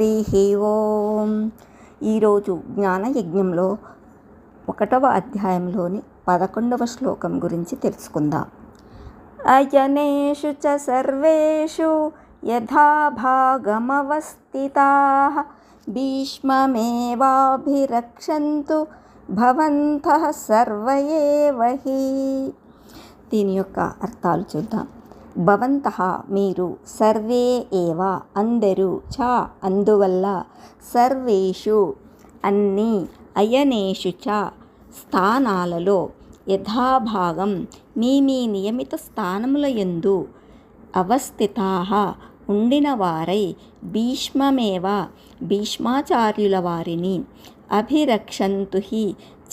హరి ఓం. ఈరోజు జ్ఞానయజ్ఞంలో ఒకటవ అధ్యాయంలోని పదకొండవ శ్లోకం గురించి తెలుసుకుందాం. అయనేషు చ సర్వేషు యథాభాగమవస్థితా భీష్మమేవాభిరక్షంతు భవంత సర్వ దీని యొక్క అర్థాలు చూద్దాం. భవంత మీరు సర్వే ఏవ అందరూ చ అందువల్ల సర్వేషు అన్ని అయనేషు చ స్థానాలలో యథాభాగం మీ మీ నియమిత స్థానముల యందు అవస్థితా ఉండిన వారై భీష్మమేవ భీష్మాచార్యుల వారిని అభిరక్షంతు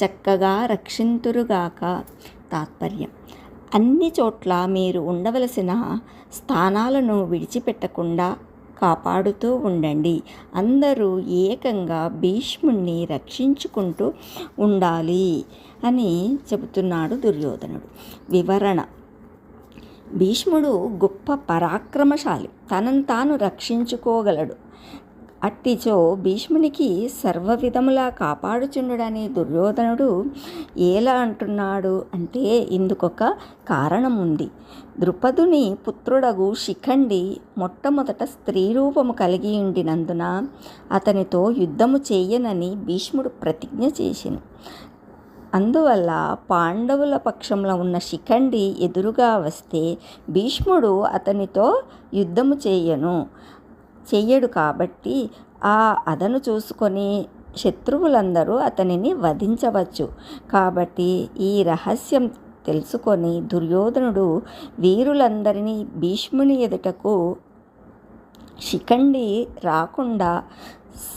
చక్కగా రక్షింతురుగాక. తాత్పర్యం. అన్ని చోట్ల మీరు ఉండవలసిన స్థానాలను విడిచిపెట్టకుండా కాపాడుతూ ఉండండి. అందరూ ఏకంగా భీష్ముణ్ణి రక్షించుకుంటూ ఉండాలి అని చెబుతున్నాడు దుర్యోధనుడు. వివరణ. భీష్ముడు గొప్ప పరాక్రమశాలి. తనను తాను రక్షించుకోగలడు. అట్టిచో భీష్మునికి సర్వ విధములా కాపాడుచుండడని దుర్యోధనుడు ఎలా అంటున్నాడు అంటే ఇందుకొక కారణం ఉంది ద్రుపదుని పుత్రుడగు శిఖండి మొట్టమొదట స్త్రీ రూపము కలిగి ఉండినందున అతనితో యుద్ధము చేయనని భీష్ముడు ప్రతిజ్ఞ చేసిన. అందువల్ల పాండవుల పక్షంలో ఉన్న శిఖండి ఎదురుగా వస్తే భీష్ముడు అతనితో యుద్ధము చేయను. చెయ్యడు కాబట్టి ఆ అదను చూసుకొని శత్రువులందరూ అతనిని వధించవచ్చు. కాబట్టి ఈ రహస్యం తెలుసుకొని దుర్యోధనుడు వీరులందరినీ భీష్ముని ఎదుటకు శిఖండి రాకుండా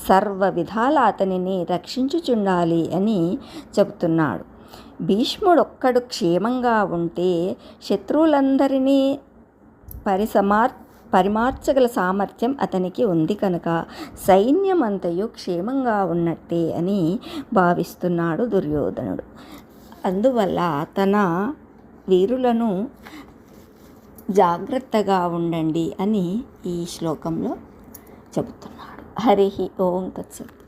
సర్వ విధాల అతనిని రక్షించుచుండాలి అని చెబుతున్నాడు. భీష్ముడొక్కడు క్షేమంగా ఉంటే శత్రువులందరినీ పరిసమార్ పరిమార్చగల సామర్థ్యం అతనికి ఉంది కనుక సైన్యమంతయు క్షేమంగా ఉన్నట్టే అని భావిస్తున్నాడు దుర్యోధనుడు. అందువల్ల తన వీరులను జాగ్రత్తగా ఉండండి అని ఈ శ్లోకంలో చెబుతున్నాడు. హరి ఓం తత్సత్.